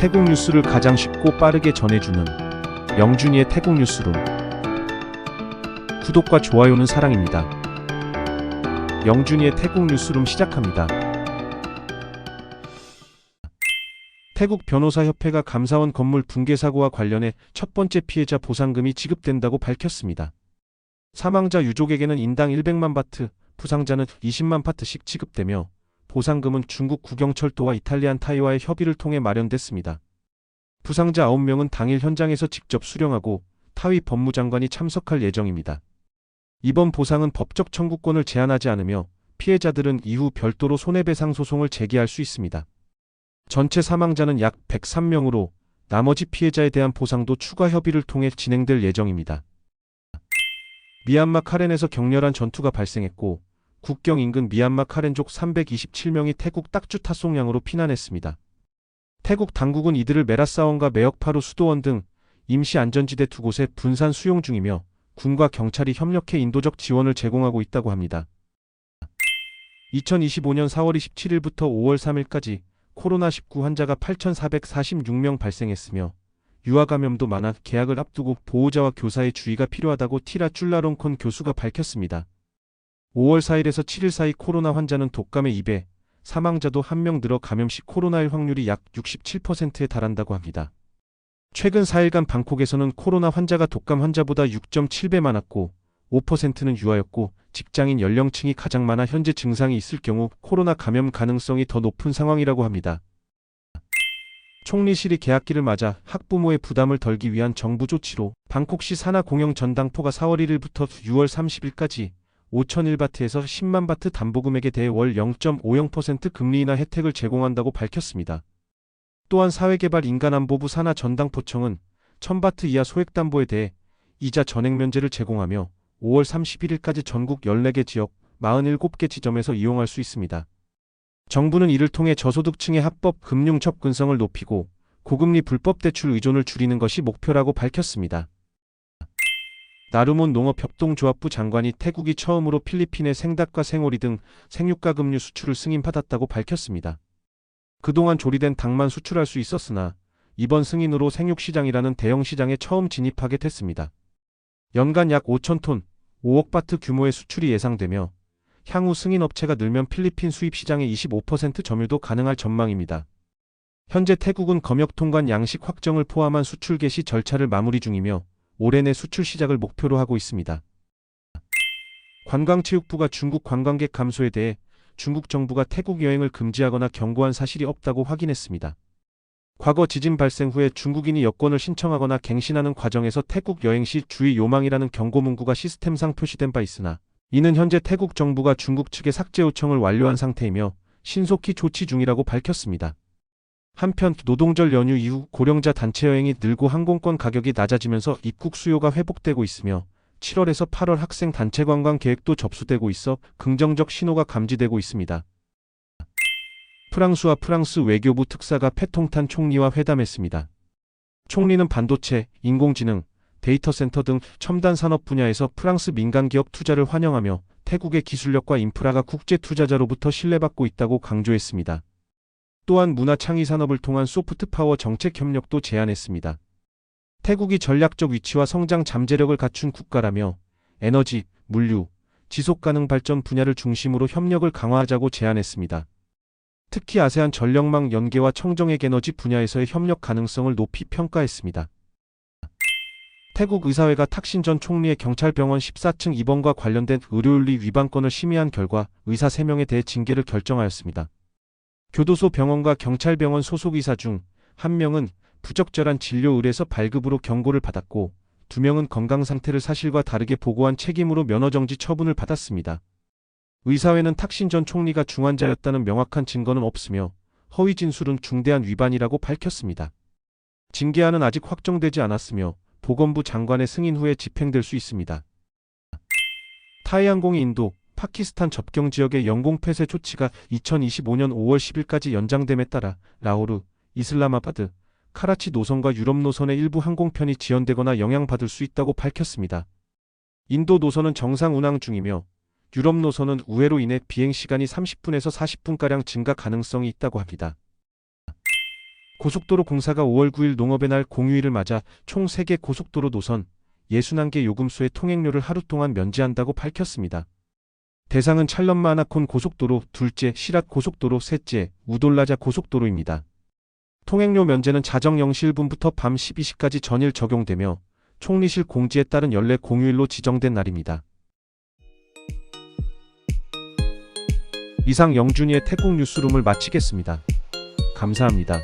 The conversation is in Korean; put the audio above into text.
태국 뉴스를 가장 쉽고 빠르게 전해주는 영준이의 태국 뉴스룸. 구독과 좋아요는 사랑입니다. 영준이의 태국 뉴스룸 시작합니다. 태국 변호사협회가 감사원 건물 붕괴 사고와 관련해 첫 번째 피해자 보상금이 지급된다고 밝혔습니다. 사망자 유족에게는 인당 100만 바트, 부상자는 20만 바트씩 지급되며 보상금은 중국 국영철도와 이탈리안 타이와의 협의를 통해 마련됐습니다. 부상자 9명은 당일 현장에서 직접 수령하고 타위 법무장관이 참석할 예정입니다. 이번 보상은 법적 청구권을 제한하지 않으며 피해자들은 이후 별도로 손해배상 소송을 제기할 수 있습니다. 전체 사망자는 약 103명으로 나머지 피해자에 대한 보상도 추가 협의를 통해 진행될 예정입니다. 미얀마 카렌에서 격렬한 전투가 발생했고 국경 인근 미얀마 카렌족 327명이 태국 딱주 타송양으로 피난했습니다. 태국 당국은 이들을 메라사원과 메역파루 수도원 등 임시 안전지대 두 곳에 분산 수용 중이며 군과 경찰이 협력해 인도적 지원을 제공하고 있다고 합니다. 2025년 4월 27일부터 5월 3일까지 코로나19 환자가 8,446명 발생했으며 유아 감염도 많아 계약을 앞두고 보호자와 교사의 주의가 필요하다고 티라 줄라롱콘 교수가 밝혔습니다. 5월 4일에서 7일 사이 코로나 환자는 독감의 2배, 사망자도 한명 늘어 감염 시 코로나일 확률이 약 67%에 달한다고 합니다. 최근 4일간 방콕에서는 코로나 환자가 독감 환자보다 6.7배 많았고 5%는 유아였고 직장인 연령층이 가장 많아 현재 증상이 있을 경우 코로나 감염 가능성이 더 높은 상황이라고 합니다. 총리실이 개학기를 맞아 학부모의 부담을 덜기 위한 정부 조치로 방콕시 산하 공영 전당포가 4월 1일부터 6월 30일까지 5,001바트에서 10만 바트 담보금액에 대해 월 0.50% 금리 인하 혜택을 제공한다고 밝혔습니다. 또한 사회개발 인간안보부 산하 전당포청은 1000바트 이하 소액담보에 대해 이자 전액 면제를 제공하며 5월 31일까지 전국 14개 지역 47개 지점에서 이용할 수 있습니다. 정부는 이를 통해 저소득층의 합법 금융 접근성을 높이고 고금리 불법 대출 의존을 줄이는 것이 목표라고 밝혔습니다. 나루몬 농업협동조합부 장관이 태국이 처음으로 필리핀의 생닭과 생오리 등 생육가금류 수출을 승인받았다고 밝혔습니다. 그동안 조리된 닭만 수출할 수 있었으나 이번 승인으로 생육시장이라는 대형 시장에 처음 진입하게 됐습니다. 연간 약 5천 톤, 5억 바트 규모의 수출이 예상되며 향후 승인 업체가 늘면 필리핀 수입 시장의 25% 점유도 가능할 전망입니다. 현재 태국은 검역 통관 양식 확정을 포함한 수출 개시 절차를 마무리 중이며 올해 내 수출 시작을 목표로 하고 있습니다. 관광체육부가 중국 관광객 감소에 대해 중국 정부가 태국 여행을 금지하거나 경고한 사실이 없다고 확인했습니다. 과거 지진 발생 후에 중국인이 여권을 신청하거나 갱신하는 과정에서 태국 여행 시 주의 요망이라는 경고 문구가 시스템상 표시된 바 있으나 이는 현재 태국 정부가 중국 측에 삭제 요청을 완료한 상태이며 신속히 조치 중이라고 밝혔습니다. 한편 노동절 연휴 이후 고령자 단체 여행이 늘고 항공권 가격이 낮아지면서 입국 수요가 회복되고 있으며 7월에서 8월 학생 단체 관광 계획도 접수되고 있어 긍정적 신호가 감지되고 있습니다. 프랑스와 프랑스 외교부 특사가 패통탄 총리와 회담했습니다. 총리는 반도체, 인공지능, 데이터 센터 등 첨단 산업 분야에서 프랑스 민간 기업 투자를 환영하며 태국의 기술력과 인프라가 국제 투자자로부터 신뢰받고 있다고 강조했습니다. 또한 문화 창의 산업을 통한 소프트 파워 정책 협력도 제안했습니다. 태국이 전략적 위치와 성장 잠재력을 갖춘 국가라며 에너지, 물류, 지속 가능 발전 분야를 중심으로 협력을 강화하자고 제안했습니다. 특히 아세안 전력망 연계와 청정액 에너지 분야에서의 협력 가능성을 높이 평가했습니다. 태국 의사회가 탁신 전 총리의 경찰병원 14층 입원과 관련된 의료윤리 위반건을 심의한 결과 의사 3명에 대해 징계를 결정하였습니다. 교도소 병원과 경찰병원 소속 의사 중 1명은 부적절한 진료 의뢰서 발급으로 경고를 받았고 2명은 건강 상태를 사실과 다르게 보고한 책임으로 면허정지 처분을 받았습니다. 의사회는 탁신 전 총리가 중환자였다는 명확한 증거는 없으며 허위 진술은 중대한 위반이라고 밝혔습니다. 징계안은 아직 확정되지 않았으며 보건부 장관의 승인 후에 집행될 수 있습니다. 타이항공이 인도, 파키스탄 접경 지역의 영공 폐쇄 조치가 2025년 5월 10일까지 연장됨에 따라 라오르, 이슬라마바드, 카라치 노선과 유럽 노선의 일부 항공편이 지연되거나 영향받을 수 있다고 밝혔습니다. 인도 노선은 정상 운항 중이며 유럽 노선은 우회로 인해 비행 시간이 30분에서 40분가량 증가 가능성이 있다고 합니다. 고속도로 공사가 5월 9일 농업의 날 공휴일을 맞아 총 3개 고속도로 노선 61개 요금소의 통행료를 하루 동안 면제한다고 밝혔습니다. 대상은 찰런마나콘 고속도로, 둘째 시랏 고속도로, 셋째 우돌라자 고속도로입니다. 통행료 면제는 자정 0시 1분부터 밤 12시까지 전일 적용되며 총리실 공지에 따른 연례 공휴일로 지정된 날입니다. 이상 영준이의 태국 뉴스룸을 마치겠습니다. 감사합니다.